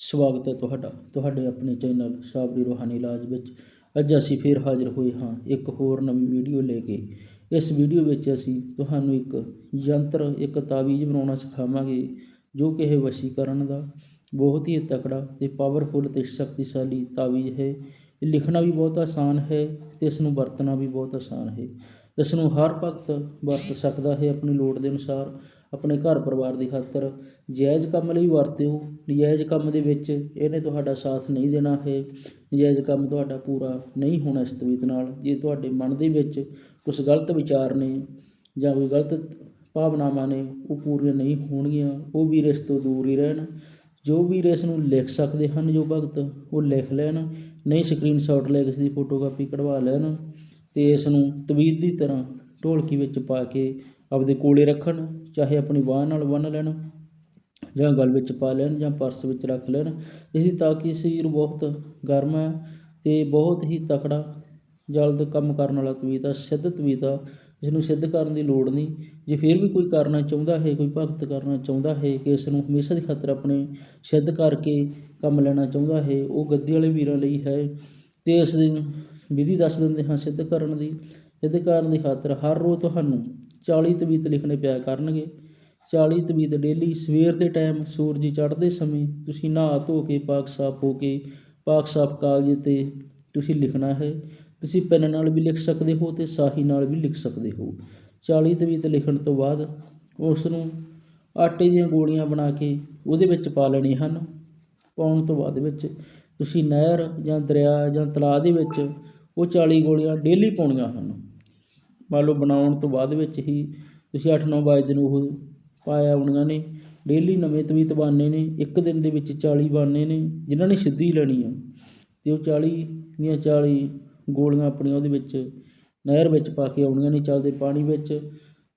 ਸਵਾਗਤ ਹੈ ਤੁਹਾਡਾ। ਤੁਹਾਡੇ ਆਪਣੇ ਚੈਨਲ ਸਾਬਰੀ ਰੂਹਾਨੀ ਇਲਾਜ ਵਿੱਚ ਅੱਜ ਅਸੀਂ ਫੇਰ ਹਾਜ਼ਰ ਹੋਏ ਹਾਂ ਇੱਕ ਹੋਰ ਨਵੀਂ ਵੀਡੀਓ ਲੈ ਕੇ। ਇਸ ਵੀਡੀਓ ਵਿੱਚ ਅਸੀਂ ਤੁਹਾਨੂੰ ਇੱਕ ਯੰਤਰ, ਇੱਕ ਤਾਵੀਜ਼ ਬਣਾਉਣਾ ਸਿਖਾਵਾਂਗੇ, ਜੋ ਕਿ ਇਹ ਵਸ਼ੀਕਰਨ ਦਾ ਬਹੁਤ ਹੀ ਤਕੜਾ ਤੇ ਪਾਵਰਫੁਲ ਤੇ ਸ਼ਕਤੀਸ਼ਾਲੀ ਤਾਵੀਜ਼ ਹੈ। ਇਹ ਲਿਖਣਾ ਵੀ ਬਹੁਤ ਆਸਾਨ ਹੈ ਤੇ ਇਸ ਨੂੰ ਵਰਤਣਾ ਵੀ ਬਹੁਤ ਆਸਾਨ ਹੈ। ਇਸ ਨੂੰ ਹਰ ਭਗਤ ਵਰਤ ਸਕਦਾ ਹੈ ਆਪਣੀ ਲੋੜ ਦੇ ਅਨੁਸਾਰ। ਆਪਣੇ ਘਰ ਪਰਿਵਾਰ ਦੀ ਖਾਤਰ। ਜਾਇਜ਼ ਕੰਮ ਲਈ ਵਰਤਿਓ। ਨਜਾਇਜ਼ ਕੰਮ ਦੇ ਵਿੱਚ ਇਹਨੇ ਤੁਹਾਡਾ ਸਾਥ ਨਹੀਂ ਦੇਣਾ ਇਹ ਨਜਾਇਜ਼ ਕੰਮ ਤੁਹਾਡਾ ਪੂਰਾ ਨਹੀਂ ਹੋਣਾ ਇਸ ਤਵੀਤ ਨਾਲ। ਜੇ ਤੁਹਾਡੇ ਮਨ ਦੇ ਵਿੱਚ ਕੁਛ ਗਲਤ ਵਿਚਾਰ ਨੇ ਜਾਂ ਕੋਈ ਗਲਤ ਭਾਵਨਾਵਾਂ ਨੇ, ਉਹ ਪੂਰੀਆਂ ਨਹੀਂ ਹੋਣਗੀਆਂ, ਉਹ ਵੀ ਇਸ ਤੋਂ ਦੂਰ ਹੀ ਰਹਿਣ। ਜੋ ਵੀ ਇਸ ਨੂੰ ਲਿਖ ਸਕਦੇ ਹਨ, ਜੋ ਭਗਤ, ਉਹ ਲਿਖ ਲੈਣ। ਨਹੀਂ ਸਕਰੀਨਸ਼ਾਟ ਲੈ ਕੇ ਇਸ ਦੀ ਫੋਟੋਕਾਪੀ ਕਢਵਾ ਲੈਣ ਅਤੇ ਇਸ ਨੂੰ ਤਵੀਤ ਦੀ ਤਰ੍ਹਾਂ ਢੋਲਕੀ ਵਿੱਚ ਪਾ ਕੇ ਆਪਦੇ ਕੋਲੇ ਰੱਖਣ, ਚਾਹੇ ਆਪਣੀ ਬਾਂਹ ਨਾਲ ਬੰਨ੍ਹ ਲੈਣ ਜਾਂ ਗਲ ਵਿੱਚ ਪਾ ਲੈਣ ਜਾਂ ਪਰਸ ਵਿੱਚ ਰੱਖ ਲੈਣ। ਇਸ ਦੀ ਤਾਂ ਕਿ ਸਰੀਰ ਬਹੁਤ ਗਰਮ ਹੈ ਅਤੇ ਬਹੁਤ ਹੀ ਤਕੜਾ ਜਲਦ ਕੰਮ ਕਰਨ ਵਾਲਾ ਤਵੀਤ ਆ, ਸਿੱਧ ਤਵੀਤ ਆ। ਇਸ ਨੂੰ ਸਿੱਧ ਕਰਨ ਦੀ ਲੋੜ ਨਹੀਂ। ਜੇ ਫਿਰ ਵੀ ਕੋਈ ਕਰਨਾ ਚਾਹੁੰਦਾ ਹੈ, ਕੋਈ ਭਗਤ ਕਰਨਾ ਚਾਹੁੰਦਾ ਹੈ ਕਿ ਇਸ ਨੂੰ ਹਮੇਸ਼ਾ ਦੀ ਖਾਤਰ ਆਪਣੇ ਸਿੱਧ ਕਰਕੇ ਕੰਮ ਲੈਣਾ ਚਾਹੁੰਦਾ ਹੈ, ਉਹ ਗੱਦੀ ਵਾਲੇ ਵੀਰਾਂ ਲਈ ਹੈ ਅਤੇ ਇਸ ਦੀ ਵਿਧੀ ਦੱਸ ਦਿੰਦੇ ਹਾਂ ਸਿੱਧ ਕਰਨ ਦੀ। ਸਿੱਧ ਕਰਨ ਦੀ ਖਾਤਰ ਹਰ ਰੋਜ਼ ਤੁਹਾਨੂੰ 40 ਤਵੀਤ ਲਿਖਣੇ ਪਿਆ ਕਰਨਗੇ। 40 ਤਵੀਤ ਡੇਲੀ ਸਵੇਰ ਦੇ ਟਾਈਮ ਸੂਰਜ ਚੜ੍ਹਦੇ ਸਮੇਂ ਤੁਸੀਂ ਨਹਾ ਧੋ ਕੇ ਪਾਕ ਸਾਫ਼ ਹੋ ਕੇ ਪਾਕ ਸਾਫ਼ ਕਾਗਜ਼ ਤੇ ਤੁਸੀਂ ਲਿਖਣਾ ਹੈ। ਤੁਸੀਂ ਪੈਨ ਨਾਲ ਵੀ ਲਿਖ ਸਕਦੇ ਹੋ ਤੇ ਸਾਹੀ ਨਾਲ ਵੀ ਲਿਖ ਸਕਦੇ ਹੋ। 40 ਤਵੀਤ ਲਿਖਣ ਤੋਂ ਬਾਅਦ ਉਸ ਨੂੰ ਆਟੇ ਦੀਆਂ ਗੋਲੀਆਂ ਬਣਾ ਕੇ ਉਹਦੇ ਵਿੱਚ ਪਾ ਲੈਣੀਆਂ ਹਨ। ਪਾਉਣ ਤੋਂ ਬਾਅਦ ਵਿੱਚ ਤੁਸੀਂ ਨਹਿਰ ਜਾਂ ਦਰਿਆ ਜਾਂ ਤਲਾਅ ਦੇ ਵਿੱਚ ਉਹ 40 ਗੋਲੀਆਂ ਡੇਲੀ ਪਾਉਣੀਆਂ ਹਨ। ਮੰਨ ਲਓ ਬਣਾਉਣ ਤੋਂ ਬਾਅਦ ਵਿੱਚ ਹੀ ਤੁਸੀਂ 8-9 ਵਜੇ ਨੂੰ ਉਹ ਪਾਇਆ ਆਉਣੀਆਂ ਨੇ ਡੇਲੀ ਨਵੇਂ ਤਵੀਤ ਬਣਨੇ ਨੇ, ਇੱਕ ਦਿਨ ਦੇ ਵਿੱਚ 40 ਬਣਨੇ ਨੇ, ਜਿਨ੍ਹਾਂ ਨੇ ਸਿੱਧੀ ਲੈਣੀ ਆ। ਅਤੇ ਉਹ 40 ਦੀਆਂ 40 ਗੋਲੀਆਂ ਆਪਣੀਆਂ ਉਹਦੇ ਵਿੱਚ ਨਹਿਰ ਵਿੱਚ ਪਾ ਕੇ ਆਉਣੀਆਂ ਨੇ, ਚੱਲਦੇ ਪਾਣੀ ਵਿੱਚ।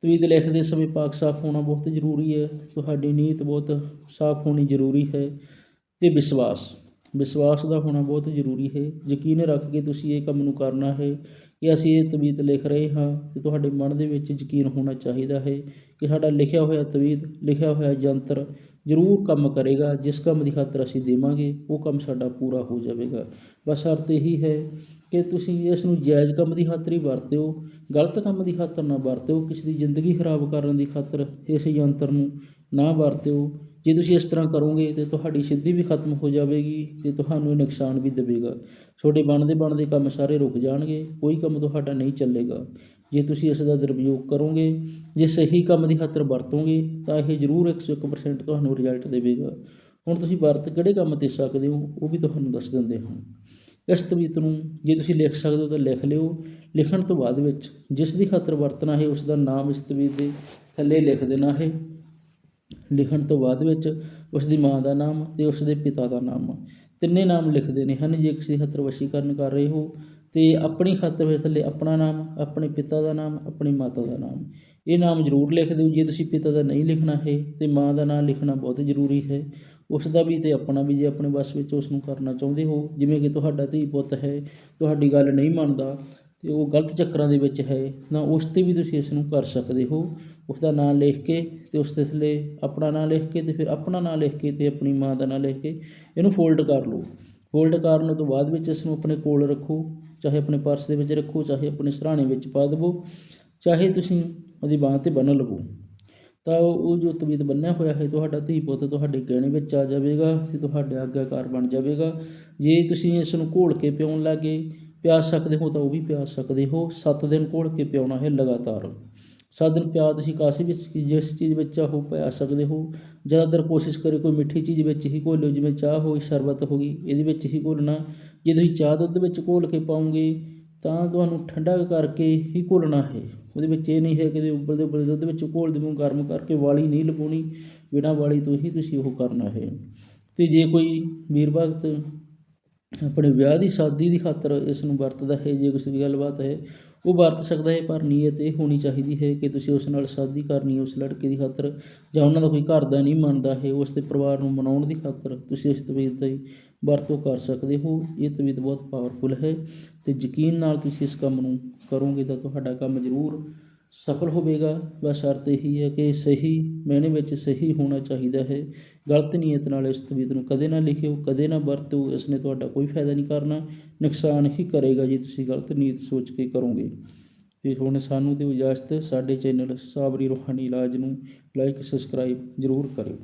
ਤਵੀਤ ਲਿਖਦੇ ਸਮੇਂ ਪਾਕ ਸਾਫ਼ ਹੋਣਾ ਬਹੁਤ ਜ਼ਰੂਰੀ ਹੈ, ਤੁਹਾਡੀ ਨੀਅਤ ਬਹੁਤ ਸਾਫ਼ ਹੋਣੀ ਜ਼ਰੂਰੀ ਹੈ ਅਤੇ ਵਿਸ਼ਵਾਸ। ਵਿਸ਼ਵਾਸ ਦਾ ਹੋਣਾ ਬਹੁਤ ਜ਼ਰੂਰੀ ਹੈ। ਯਕੀਨ ਰੱਖ ਕੇ ਤੁਸੀਂ ਇਹ ਕੰਮ ਨੂੰ ਕਰਨਾ ਹੈ ਕਿ ਅਸੀਂ ਇਹ ਤਵੀਤ ਲਿਖ ਰਹੇ ਹਾਂ ਅਤੇ ਤੁਹਾਡੇ ਮਨ ਦੇ ਵਿੱਚ ਯਕੀਨ ਹੋਣਾ ਚਾਹੀਦਾ ਹੈ ਕਿ ਸਾਡਾ ਲਿਖਿਆ ਹੋਇਆ ਤਵੀਤ, ਲਿਖਿਆ ਹੋਇਆ ਯੰਤਰ ਜ਼ਰੂਰ ਕੰਮ ਕਰੇਗਾ। ਜਿਸ ਕੰਮ ਦੀ ਖਾਤਰ ਅਸੀਂ ਦੇਵਾਂਗੇ, ਉਹ ਕੰਮ ਸਾਡਾ ਪੂਰਾ ਹੋ ਜਾਵੇਗਾ। ਬਸ ਸ਼ਰਤ ਇਹੀ ਹੈ ਕਿ ਤੁਸੀਂ ਇਸ ਨੂੰ ਜਾਇਜ਼ ਕੰਮ ਦੀ ਖਾਤਰ ਹੀ ਵਰਤਿਓ, ਗਲਤ ਕੰਮ ਦੀ ਖਾਤਰ ਨਾ ਵਰਤਿਓ, ਕਿਸੇ ਦੀ ਜ਼ਿੰਦਗੀ ਖਰਾਬ ਕਰਨ ਦੀ ਖਾਤਰ ਇਸ ਯੰਤਰ ਨੂੰ ਨਾ ਵਰਤਿਓ। ਜੇ ਤੁਸੀਂ ਇਸ ਤਰ੍ਹਾਂ ਕਰੋਗੇ ਤਾਂ ਤੁਹਾਡੀ ਸਿੱਧੀ ਵੀ ਖਤਮ ਹੋ ਜਾਵੇਗੀ ਅਤੇ ਤੁਹਾਨੂੰ ਇਹ ਨੁਕਸਾਨ ਵੀ ਦੇਵੇਗਾ। ਤੁਹਾਡੇ ਬਣਦੇ ਬਣਦੇ ਕੰਮ ਸਾਰੇ ਰੁਕ ਜਾਣਗੇ, ਕੋਈ ਕੰਮ ਤੁਹਾਡਾ ਨਹੀਂ ਚੱਲੇਗਾ। ਜੇ ਤੁਸੀਂ ਇਸ ਦਾ ਦੁਰਉਪਯੋਗ ਕਰੋਗੇ, ਜੇ ਸਹੀ ਕੰਮ ਦੀ ਖਾਤਰ ਵਰਤੋਗੇ, ਤਾਂ ਇਹ ਜ਼ਰੂਰ 101% ਤੁਹਾਨੂੰ ਰਿਜ਼ਲਟ ਦੇਵੇਗਾ। ਹੁਣ ਤੁਸੀਂ ਵਰਤ ਕਿਹੜੇ ਕੰਮ ਤੇ ਸਕਦੇ ਹੋ, ਉਹ ਵੀ ਤੁਹਾਨੂੰ ਦੱਸ ਦਿੰਦੇ ਹਾਂ। ਇਸ ਤਵੀਤ ਨੂੰ ਜੇ ਤੁਸੀਂ ਲਿਖ ਸਕਦੇ ਹੋ ਤਾਂ ਲਿਖ ਲਿਓ। ਲਿਖਣ ਤੋਂ ਬਾਅਦ ਵਿੱਚ ਜਿਸ ਦੀ ਖਾਤਰ ਵਰਤਣਾ ਹੈ, ਉਸ ਦਾ ਨਾਮ ਇਸ ਤਵੀਤ ਦੇ ਥੱਲੇ ਲਿਖ ਦੇਣਾ ਹੈ। ਲਿਖਣ ਤੋਂ ਬਾਅਦ ਵਿੱਚ ਉਸ ਦੀ ਮਾਂ ਦਾ ਨਾਮ ਅਤੇ ਉਸ ਦੇ ਪਿਤਾ ਦਾ ਨਾਮ। ਤਿੰਨੇ ਨਾਮ ਲਿਖ ਦੇਣੇ ਹਨ ਜੇ ਕਿਸੇ ਖਾਤਰ ਵਸ਼ੀਕਰਨ ਕਰ ਰਹੇ ਹੋ, ਤੇ ਆਪਣੀ ਖਾਤਰ ਵਿੱਚ ਥੱਲੇ ਆਪਣਾ ਨਾਮ, ਆਪਣੇ ਪਿਤਾ ਦਾ ਨਾਮ, ਆਪਣੀ ਮਾਤਾ ਦਾ ਨਾਮ। ਇਹ ਨਾਮ ਜ਼ਰੂਰ ਲਿਖ ਦਿਓ, ਜੇ ਤੁਸੀਂ ਪਿਤਾ ਦਾ ਨਹੀਂ ਲਿਖਣਾ ਹੈ, ਤੇ ਮਾਂ ਦਾ ਨਾਮ ਲਿਖਣਾ ਬਹੁਤ ਜ਼ਰੂਰੀ ਹੈ। ਉਸ ਦਾ ਵੀ ਅਤੇ ਆਪਣਾ ਵੀ ਜੇ ਆਪਣੇ ਵੱਸ ਵਿੱਚ ਉਸ ਨੂੰ ਕਰਨਾ ਚਾਹੁੰਦੇ ਹੋ, ਜਿਵੇਂ ਕਿ ਤੁਹਾਡਾ ਧੀ ਪੁੱਤ ਹੈ, ਤੁਹਾਡੀ ਗੱਲ ਨਹੀਂ ਮੰਨਦਾ ਅਤੇ ਉਹ ਗਲਤ ਚੱਕਰਾਂ ਦੇ ਵਿੱਚ ਹੈ, ਤਾਂ ਉਸ ਤੇ ਵੀ ਤੁਸੀਂ ਇਸ ਨੂੰ ਕਰ ਸਕਦੇ ਹੋ। ਉਸਦਾ ਨਾਂ ਲਿਖ ਕੇ ਅਤੇ ਉਸ ਦੇ ਥੱਲੇ ਆਪਣਾ ਨਾਂ ਲਿਖ ਕੇ ਅਤੇ ਫਿਰ ਆਪਣਾ ਨਾਂ ਲਿਖ ਕੇ ਅਤੇ ਆਪਣੀ ਮਾਂ ਦਾ ਨਾਂ ਲਿਖ ਕੇ ਇਹਨੂੰ ਫੋਲਡ ਕਰ ਲਓ। ਫੋਲਡ ਕਰਨ ਤੋਂ ਬਾਅਦ ਵਿੱਚ ਇਸ ਨੂੰ ਆਪਣੇ ਕੋਲ ਰੱਖੋ, ਚਾਹੇ ਆਪਣੇ ਪਰਸ ਦੇ ਵਿੱਚ ਰੱਖੋ, ਚਾਹੇ ਆਪਣੇ ਸਰਾਣੇ ਵਿੱਚ ਪਾ ਦੇਵੋ, ਚਾਹੇ ਤੁਸੀਂ ਉਹਦੀ ਬਾਂਹ ਤੇ ਬੰਨ੍ਹ ਲਵੋ। ਤਾਂ ਉਹ ਜੋ ਤਵੀਤ ਬੰਨਿਆ ਹੋਇਆ ਹੈ, ਤੁਹਾਡਾ ਧੀ ਪੁੱਤ ਤੁਹਾਡੇ ਗਹਿਣੇ ਵਿੱਚ ਆ ਜਾਵੇਗਾ ਤੇ ਤੁਹਾਡੇ ਆਗਿਆਕਾਰ ਬਣ ਜਾਵੇਗਾ। ਜੇ ਤੁਸੀਂ ਇਸ ਨੂੰ ਘੋਲ ਕੇ ਪਿਉਣ ਲੱਗੇ ਪਿਆ ਸਕਦੇ ਹੋ ਤਾਂ ਉਹ ਵੀ ਪਿਆ ਸਕਦੇ ਹੋ। 7 ਦਿਨ ਘੋਲ ਕੇ ਪਿਉਣਾ ਹੈ ਲਗਾਤਾਰ। 7 ਦਿਨ ਪਿਆ ਤੁਸੀਂ ਕਾਸੀ ਵਿੱਚ ਜਿਸ ਚੀਜ਼ ਵਿੱਚ ਚਾਹੋ ਪਿਆ ਸਕਦੇ ਹੋ। ਜ਼ਿਆਦਾਤਰ ਕੋਸ਼ਿਸ਼ ਕਰੇ ਕੋਈ ਮਿੱਠੀ ਚੀਜ਼ ਵਿੱਚ ਹੀ ਘੋਲਿਓ, ਜਿਵੇਂ ਚਾਹ ਹੋਈ ਸ਼ਰਬਤ ਹੋ ਗਈ, ਇਹਦੇ ਵਿੱਚ ਹੀ ਘੋਲਣਾ। ਜੇ ਤੁਸੀਂ ਚਾਹ ਦੁੱਧ ਵਿੱਚ ਘੋਲ ਕੇ ਪਾਉਂਗੇ ਤਾਂ ਤੁਹਾਨੂੰ ਠੰਡਾ ਕਰਕੇ ਹੀ ਘੋਲਣਾ ਹੈ। ਉਹਦੇ ਵਿੱਚ ਇਹ ਨਹੀਂ ਹੈ ਕਿ ਉਬਲਦੇ ਉਬਲਦੇ ਦੁੱਧ ਵਿੱਚ ਘੋਲ ਦੇਵੋ, ਗਰਮ ਕਰਕੇ ਵਾਲੀ ਨਹੀਂ ਲਗਾਉਣੀ, ਬਿਨਾਂ ਵਾਲੀ ਤੋਂ ਹੀ ਤੁਸੀਂ ਉਹ ਕਰਨਾ ਹੈ। ਤੇ ਜੇ ਕੋਈ ਵੀਰ ਭਗਤ ਆਪਣੇ ਵਿਆਹ ਦੀ ਸ਼ਾਦੀ ਦੀ ਖਾਤਰ ਇਸ ਨੂੰ ਵਰਤਦਾ ਹੈ, ਜੇ ਕਿਸੇ ਦੀ ਗੱਲਬਾਤ ਹੈ ਉਹ ਵਰਤ ਸਕਦਾ ਹੈ, ਪਰ ਨੀਅਤ ਇਹ ਹੋਣੀ ਚਾਹੀਦੀ ਹੈ ਕਿ ਤੁਸੀਂ ਉਸ ਨਾਲ ਸ਼ਾਦੀ ਕਰਨੀ, ਉਸ ਲੜਕੇ ਦੀ ਖਾਤਰ ਜਾਂ ਉਹਨਾਂ ਦਾ ਕੋਈ ਘਰ ਦਾ ਨਹੀਂ ਮੰਨਦਾ ਹੈ, ਉਸ ਦੇ ਪਰਿਵਾਰ ਨੂੰ ਮਨਾਉਣ ਦੀ ਖਾਤਰ ਤੁਸੀਂ ਇਸ ਤਵੀਤ ਦੀ ਵਰਤੋਂ ਕਰ ਸਕਦੇ ਹੋ। ਇਹ ਤਵੀਤ ਬਹੁਤ ਪਾਵਰਫੁਲ ਹੈ ਤੇ ਯਕੀਨ ਨਾਲ ਤੁਸੀਂ ਇਸ ਕੰਮ ਨੂੰ ਕਰੋਗੇ ਤਾਂ ਤੁਹਾਡਾ ਕੰਮ ਜ਼ਰੂਰ ਸਫਲ ਹੋਵੇਗਾ, ਬਸ ਸ਼ਰਤ ਇਹੀ ਹੈ ਕਿ ਸਹੀ ਮਾਇਨੇ ਵਿੱਚ ਸਹੀ ਹੋਣਾ ਚਾਹੀਦਾ ਹੈ। ਗਲਤ ਨੀਅਤ ਨਾਲ ਇਸ ਤਵੀਤ ਨੂੰ ਕਦੇ ਨਾ ਲਿਖਿਓ, ਕਦੇ ਨਾ ਵਰਤੋ ਇਸ ਨੇ ਤੁਹਾਡਾ ਕੋਈ ਫਾਇਦਾ ਨਹੀਂ ਕਰਨਾ, ਨੁਕਸਾਨ ਹੀ ਕਰੇਗਾ ਜੇ ਤੁਸੀਂ ਗਲਤ ਨੀਅਤ ਸੋਚ ਕੇ ਕਰੋਗੇ। ਤੇ ਹੁਣ ਸਾਨੂੰ ਦਿਓ ਇਜਾਜ਼ਤ, ਸਾਡੇ ਚੈਨਲ ਸਾਬਰੀ ਰੂਹਾਨੀ ਇਲਾਜ ਨੂੰ ਲਾਈਕ ਸਬਸਕ੍ਰਾਈਬ ਜ਼ਰੂਰ ਕਰਿਓ।